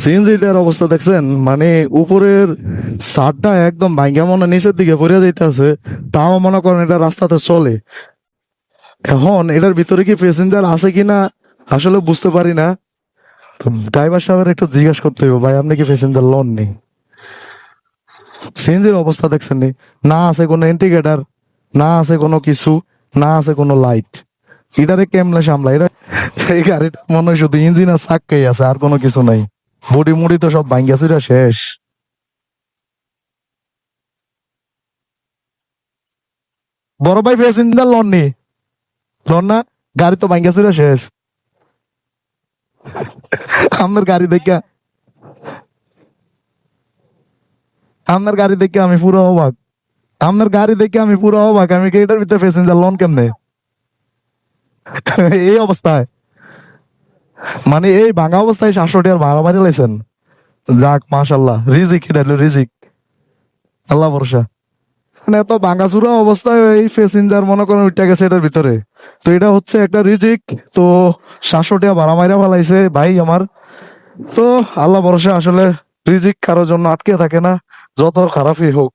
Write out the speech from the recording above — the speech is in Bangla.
সিএনজিটার অবস্থা দেখছেন? মানে উপরের সারটা একদম ভাঙ্গা মনে নিচের দিকে পড়ে যাইতেছে। তাও মনে করেন এটা রাস্তাতে চলে। এখন এটার ভিতরে কি প্যাসেঞ্জার আছে কিনা, আসলে বুঝতে পারি না। ড্রাইভার সাহেবের একটু জিজ্ঞাসা করতে হবে ভাই, আপনি কি প্যাসেঞ্জার লোন নেই? সিএনজির অবস্থা দেখছেন নি? আছে কোনো ইন্ডিকেটার না আছে কোনো কিছু, না আছে কোনো লাইট এটারে কেমনে সামলা এটা এই গাড়িটা মনে হয় শুধু ইঞ্জিন আর চাক্কাই আছে, আর কোনো কিছু নাই। বডি মুড়ি তো সব ভাঙ্গা চুরা শেষ। বড় ভাই প্যাসেঞ্জার লোন নি। লোন না, গাড়ি তো ভাঙ্গা চুরা শেষ। আপনার গাড়ি দেখা আপনার গাড়ি দেখে আমি পুরো অবাক। আপনার গাড়ি দেখে আমি পুরো অবাক, আমি কি এটার ভিতরে প্যাসেঞ্জার লোন কেমনে? এই অবস্থায়। মানে এই ভাঙা অবস্থায় সাতশো টাকার ভাড়া মারি লাইছেন। যাক মাশাল্লাহ রিজিক, এটা রিজিক। আল্লাহ ভরসা। মানে এত ভাঙা চুরা অবস্থায় এই প্যাসেঞ্জার মনে করেন উঠে গেছে এটার ভিতরে। তো এটা হচ্ছে একটা রিজিক। তো সাতশো ভাড়া মাইরা ফেলাইছে, ভাই আমার। তো আল্লাহ ভরসা, আসলে রিজিক কারোর জন্য আটকে থাকে না। যত খারাপই হোক।